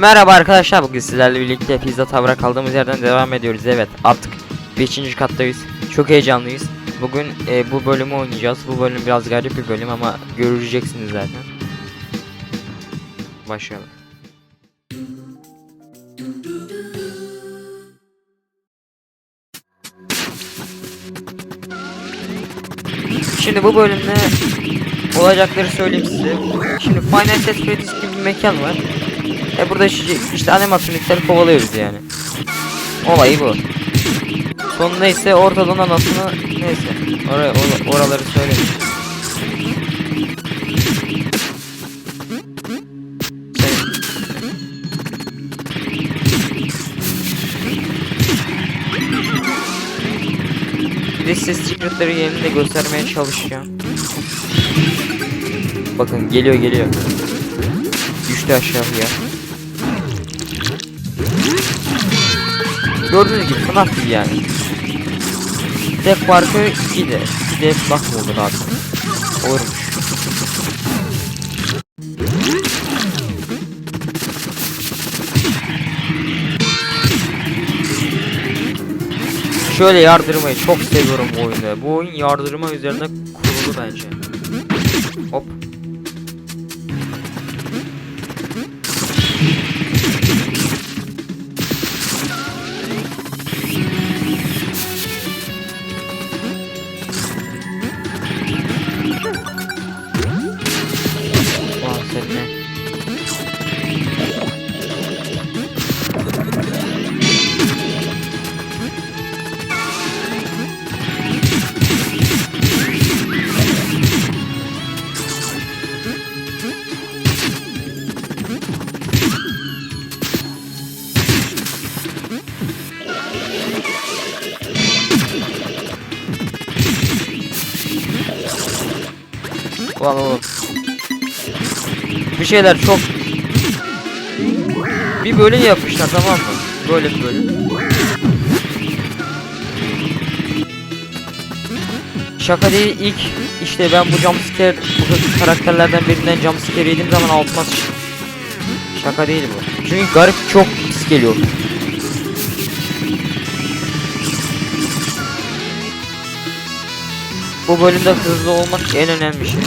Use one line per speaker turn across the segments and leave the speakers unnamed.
Merhaba arkadaşlar bugün sizlerle birlikte pizza tavra kaldığımız yerden devam ediyoruz evet artık 5. kattayız çok heyecanlıyız bugün e, bu bölümü oynayacağız bu bölüm biraz garip bir bölüm ama göreceksiniz zaten başlayalım Şimdi bu bölümde olacakları söyleyeyim size. Şimdi Final Freddy's gibi bir mekan var. E burada işte, animatronikleri kovalıyoruz yani. Olayı bu. Sonunda ise ortadan anasını neyse. Oraya or- oraları söyleyeyim. Bir de secretları yerini de göstermeye çalışacağım. Bakın geliyor geliyor. Düştü aşağıya. Gördüğünüz gibi FNAF gibi yani. Tek farkı 2'de. 2'de FNAF mı olur abi? Olurmuş. Şöyle yardırmayı çok seviyorum bu oyunu. Bu oyun yardırma üzerine kurulu bence. Hop. Ulan oğlum. Bir şeyler çok bir bölüm yapmışlar tamam mı? Böyle bir bölüm. Şaka değil ilk işte ben bu jumpscare bu karakterlerden birinden jumpscare yediğim zaman altıma sıçtım. Şaka değil bu. Çünkü garip çok pis geliyor. Bu bölümde hızlı olmak en önemli şey.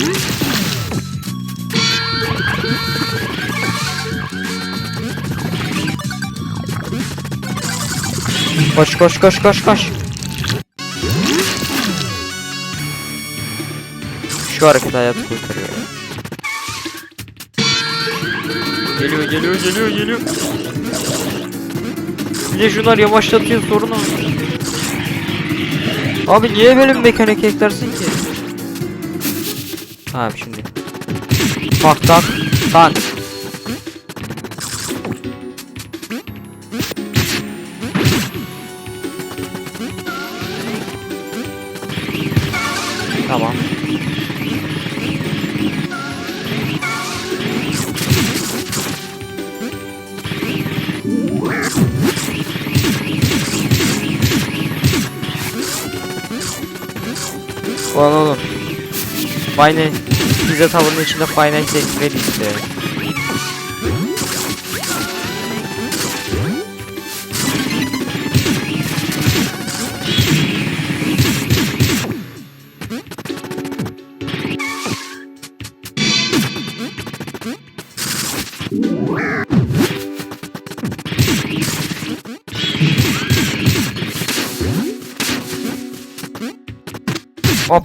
Koş koş koş koş koş. Şu hareket hayat kurtarıyor. Geliyor geliyor geliyor geliyor. Bir de şunlar yavaşlatıyor sorun o. Abi niye böyle bir mekanik eklersin ki? Ha şimdi. Tak tak tak. Ulan oğlum. Final pizza tavanın içinde Final Fantasy işte. Hop.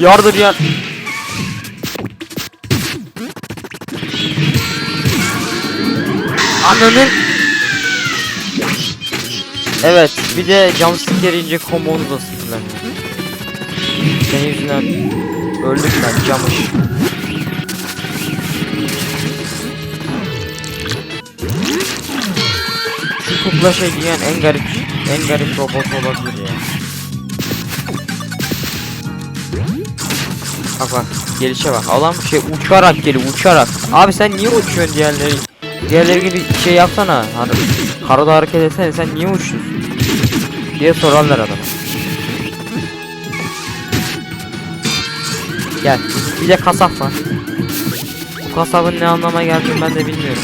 Yardır yar. Ananın Evet bir de jumpscare ince kombonu da sıfırlar. Senin yüzünden öldük ben camış. Şu kukla şey diyen en garip en garip robot olabilir ya. Bak bak gelişe bak adam şey uçarak geliyor uçarak. Abi sen niye uçuyorsun diğerleri? Diğerleri gibi şey yapsana. Hani karada hareket etsene sen niye uçuyorsun? diye sorarlar adama. Gel. Bir de kasap var. Bu kasabın ne anlama geldiğini ben de bilmiyorum.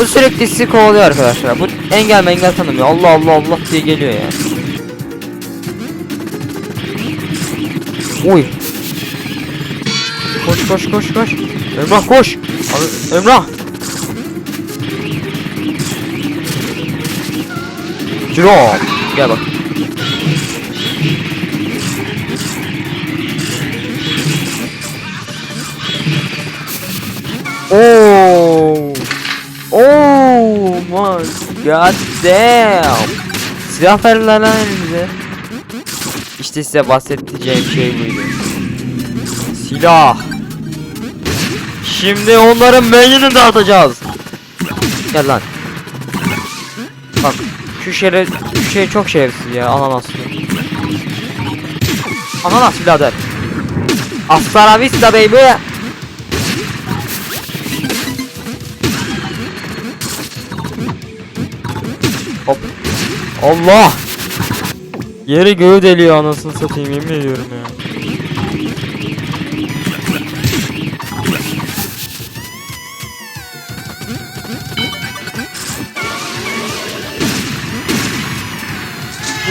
Bu sürekli sizi kovalıyor arkadaşlar. Bu engel engel tanımıyor. Allah Allah Allah diye geliyor yani. Uy. Koş koş koş koş. Emrah koş. Abi, Emrah. Ciro. Gel bak. Oh. Oh my god damn. Silah verirler lan elimize. İşte size bahsedeceğim şey buydu. Silah. Şimdi onların beynini dağıtacağız. Gel lan. Bak şu şeref şu şey çok şerefsiz ya ananaslı. Ananas birader. Hasta la vista baby. Hop. Allah. Yeri göğü deliyor anasını satayım yemin ediyorum ya.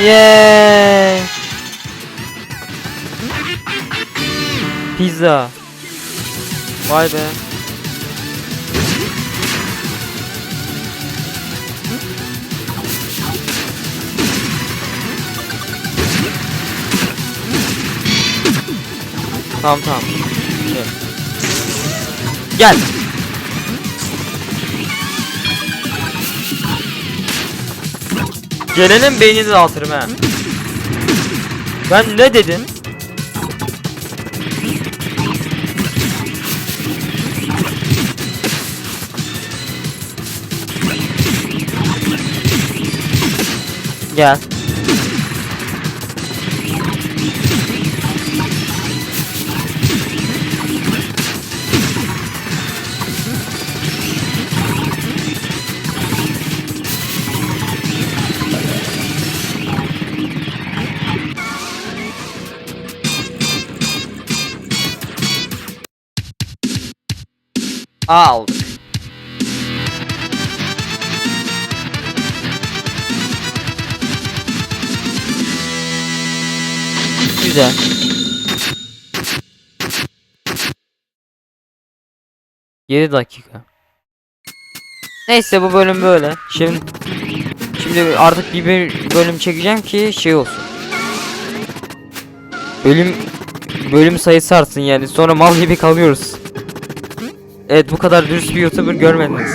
Yeah. Pizza. Vay be. Tamam tamam. Gel. Gel. Gelenin beynini dağıtırım he. Ben ne dedim? Gel. Aldık. Güzel. Yedi dakika. Neyse bu bölüm böyle. Şimdi şimdi artık bir bölüm çekeceğim ki şey olsun. Bölüm bölüm sayısı artsın yani. Sonra mal gibi kalıyoruz. Evet bu kadar dürüst bir YouTuber görmediniz.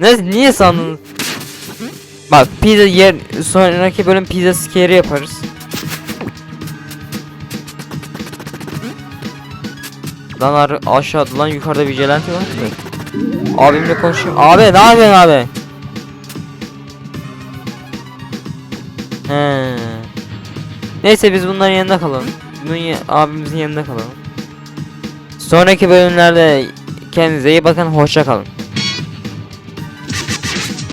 Ne niye sandınız? Bak pizza yer sonraki bölüm pizza scare yaparız. Lan aşağıda lan yukarıda bir jelenti var. Abimle konuşayım. Abi ne yapıyorsun abi? He. Neyse biz bunların yanında kalalım. Bunun ya- abimizin yanında kalalım. Sonraki bölümlerde kendinize iyi bakın. Hoşça kalın.